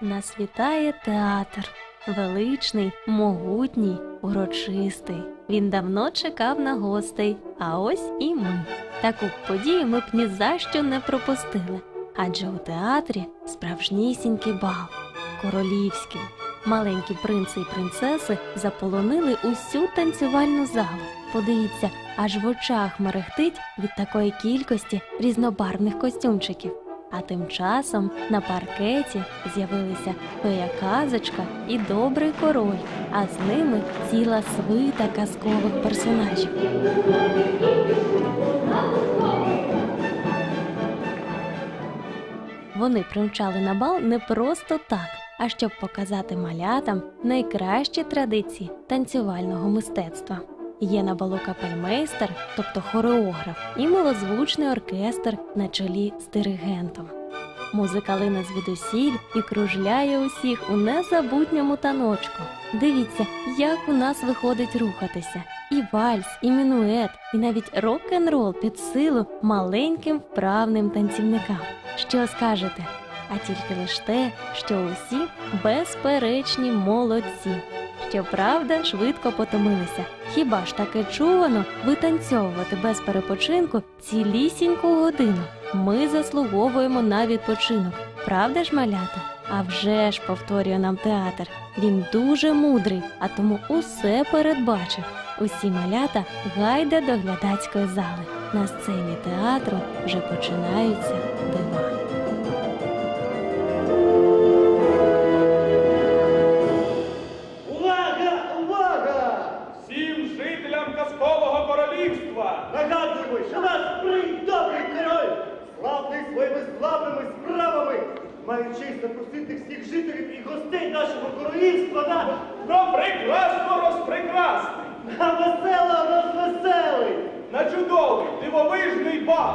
нас вітає театр. Величний, могутній, урочистий. Він давно чекав на гостей, а ось і ми. Таку подію ми б ні за що не пропустили. Адже у театрі справжнісінький бал, королівський. Маленькі принци і принцеси заполонили усю танцювальну залу. Подивіться, аж в очах мерехтить від такої кількості різнобарвних костюмчиків. А тим часом на паркеті з'явилися фея казочка і добрий король, а з ними ціла свита казкових персонажів. Вони примчали на бал не просто так, а щоб показати малятам найкращі традиції танцювального мистецтва. Є на балу капельмейстер, тобто хореограф, і милозвучний оркестр на чолі з диригентом. Музика лине звідусіль і кружляє усіх у незабутньому таночку. Дивіться, як у нас виходить рухатися. І вальс, і мінует, і навіть рок-н-рол під силу маленьким вправним танцівникам. Що скажете? А тільки лиш те, що усі безперечні молодці. Щоправда, швидко потомилися. Хіба ж таке чувано витанцьовувати без перепочинку цілісіньку годину? Ми заслуговуємо на відпочинок. Правда ж, малята? А вже ж повторює нам театр. Він дуже мудрий, а тому усе передбачив. Усі малята гайда до глядацької зали. На сцені театру вже починаються дива. Жителям казкового королівства! Нагадуємо, що нас прий добрий король, славний своїми славними справами, має честь запросити всіх жителів і гостей нашого королівства на, На прекрасно розпрекрасний! на весело розвеселий. На чудовий, дивовижний бал!